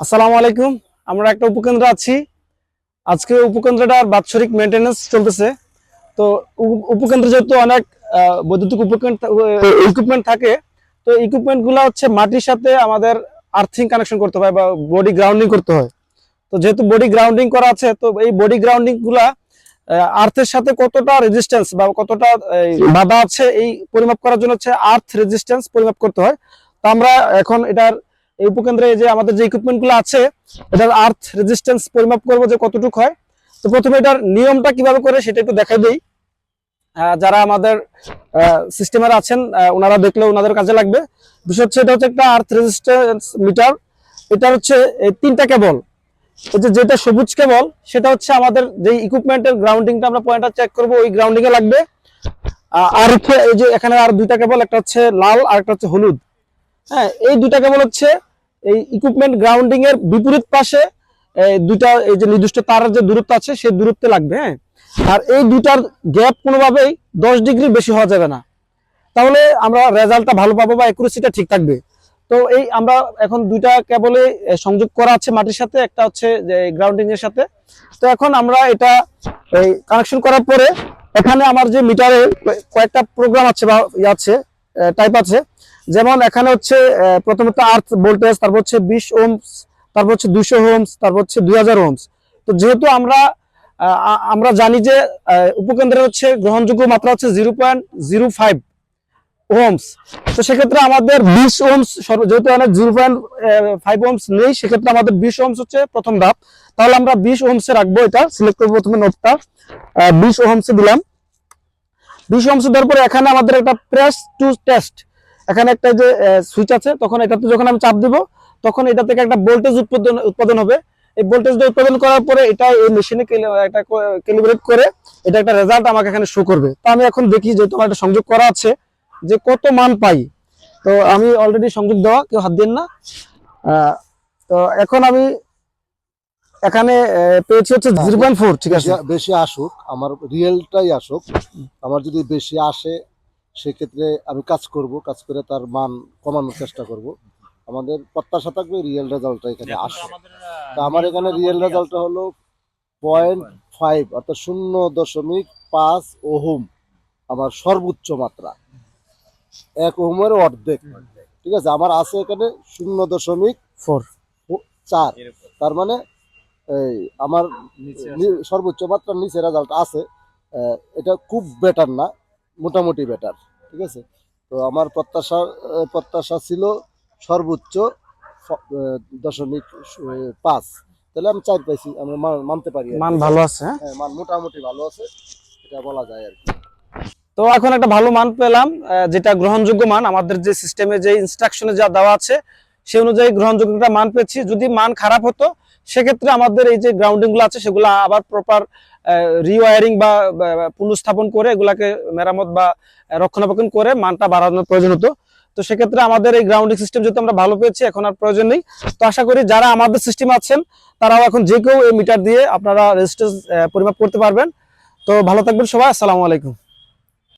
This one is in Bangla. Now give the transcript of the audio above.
আসসালামু আলাইকুম। আমরা একটা উপকেন্দ্র আছি। আজকে উপকেন্দ্রটার বাৎসরিক মেনটেনেন্স চলতেছে। তো উপকেন্দ্র যেহেতু অনেক বৈদ্যুতিক উপকেন্দ্র ইকুইপমেন্ট থাকে তো ইকুইপমেন্টগুলো হচ্ছে মাটির সাথে আমাদের আর্থিং কানেকশন করতে হয় বা বডি গ্রাউন্ডিং করতে হয়। তো যেহেতু বডি গ্রাউন্ডিং করা আছে তো এই বডি গ্রাউন্ডিংগুলা আর্থের সাথে কতটা রেজিস্ট্যান্স বা কতটা বাধা আছে এই পরিমাপ করার জন্য হচ্ছে আর্থ রেজিস্ট্যান্স পরিমাপ করতে হয়। তো আমরা এখন এটার এই উপকেন্দ্রে যে আমাদের যে ইকুইপমেন্টগুলো আছে, এটার আর্থ রেজিস্ট্যান্স পরিমাপ করব যে কতটুকু হয়। তো প্রথমে এটার নিয়মটা কীভাবে করে সেটা একটু দেখাই দিই। যারা আমাদের সিস্টেমের আছেন ওনারা দেখলে ওনাদের কাজে লাগবে। বিষয় হচ্ছে এটা হচ্ছে একটা আর্থ রেজিস্ট্যান্স মিটার এটা হচ্ছে তিনটা কেবল যে যেটা সবুজ কেবল সেটা হচ্ছে আমাদের যে ইকুইপমেন্টের গ্রাউন্ডিংটা আমরা পয়েন্টটা চেক করব, ওই গ্রাউন্ডিং এ লাগবে। আর হচ্ছে এই যে এখানে আর দুইটা কেবল একটা হচ্ছে লাল আর একটা হচ্ছে হলুদ। হ্যাঁ এই দুটা কেবল হচ্ছে এই ইকুইপমেন্ট গ্রাউন্ডিং এর বিপরীত পাশে দুটা, এই যে নির্দিষ্ট তারের যে দূরত্ব আছে, সেই দূরত্বে লাগবে হ্যাঁ? আর এই দুটার গ্যাপ কোনোভাবেই দশ ডিগ্রি বেশি হওয়া যাবে না। তাহলে আমরা রেজাল্টটা ভালো পাবো বা একুরেসিটা ঠিক থাকবে। তো এই আমরা এখন দুইটা কেবলে সংযোগ করা আছে মাটির সাথে, একটা হচ্ছে গ্রাউন্ডিং এর সাথে। তো এখন আমরা এটা এই কানেকশন করার পরে, এখানে আমার যে মিটারে কয়েকটা প্রোগ্রাম আছে বা ইয়ে আছে টাইপ আছে। যেমন এখানে হচ্ছে প্রথমত আর্থ ভোল্টেজ তারপর হচ্ছে বিশ ওমস তারপর হচ্ছে দুশো হোমস তারপর হচ্ছে দুই হাজার ওমস তো যেহেতু আমরা আমরা জানি যে আহ, উপকেন্দ্রের হচ্ছে গ্রহণযোগ্য মাত্রা হচ্ছে zero point zero five ohms তো সেক্ষেত্রে আমাদের বিশ ওমস যেহেতু এখানে জিরো পয়েন্ট ফাইভ ওমস নেই সেক্ষেত্রে আমাদের বিশ ওমস হচ্ছে প্রথম ধাপ। তাহলে আমরা বিশ ওমসে রাখব এটা সিলেক্ট করব প্রথমে নোটটা বিশ ওমসে দিলাম। বিশ ওমসে দেওয়ার পরে এখানে আমাদের একটা প্রেস টু টেস্ট এখানে একটা যে সুইচ আছে তখন এটাতে যখন আমি চাপ দিব তখন এটা থেকে একটা ভোল্টেজ উৎপাদন উৎপাদন হবে। এই ভোল্টেজটা উৎপাদন করার পরে এটা এই মেশিনে একটা ক্যালিব্রেট করে এটা একটা রেজাল্ট আমাকে এখানে শো করবে। তো আমি এখন দেখি যেহেতু আমার একটা সংযোগ করা আছে যে কত মান পাই। তো আমি অলরেডি সংযোগ দেওয়া কেউ হাত দেন না। তো এখন আমি এখানে পেয়েছি হচ্ছে জিরো পয়েন্ট ফোর ঠিক আছে? বেশি- বেশি আসুক আমার রিয়েলটাই আসুক। আমার যদি বেশি আসে সেক্ষেত্রে আমি কাজ করব কাজ করে তার মান কমানোর চেষ্টা করব। আমাদের প্রত্যাশা থাকবে রিয়েল রেজাল্টটা এখানে আসে তা আমার এখানে রিয়েল রেজাল্টটা হলো পয়েন্ট ফাইভ অর্থাৎ শূন্য দশমিক পাঁচ ওহম আমার সর্বোচ্চ মাত্রা। এক ওহমের অর্ধেক। ঠিক আছে আমার আছে এখানে শূন্য দশমিক ফোর চার। তার মানে এই আমার সর্বোচ্চ মাত্রার নিচে রেজাল্ট আছে। এটা খুব বেটার না। মোটামুটি বেটার ঠিক আছে? তো আমার প্রত্যাশা প্রত্যাশা ছিল সর্বোচ্চ দশমিক পাঁচ। তাহলে আমি চার পাইছি আমরা মানতে পারি মান ভালো আছে হ্যাঁ? হ্যাঁ, মান মোটামুটি ভালো আছে এটা বলা যায় আর কি। তো এখন একটা ভালো মান পেলাম যেটা গ্রহণযোগ্য মান আমাদের যে সিস্টেমে যে ইনস্ট্রাকশনে যা দেওয়া আছে সেই অনুযায়ী গ্রহণযোগ্য একটা মান পেয়েছি। যদি মান খারাপ হতো সেক্ষেত্রে আমাদের এই যে গ্রাউন্ডিংগুলো আছে, সেগুলো আবার প্রপার রিওয়ারিং বা পুনঃস্থাপন করে এগুলাকে মেরামত বা রক্ষণাবেক্ষণ করে মানটা বাড়ানোর প্রয়োজন হতো। তো সেক্ষেত্রে আমাদের এই গ্রাউন্ডিং সিস্টেম যেহেতু আমরা ভালো পেয়েছি, এখন আর প্রয়োজন নেই। তো আশা করি যারা আমাদের সিস্টেম আছেন, তারাও এখন যে কেউ এই মিটার দিয়ে আপনারা রেজিস্ট্যান্স পরিমাপ করতে পারবেন। তো ভালো থাকবেন সবাই, আসসালামু আলাইকুম।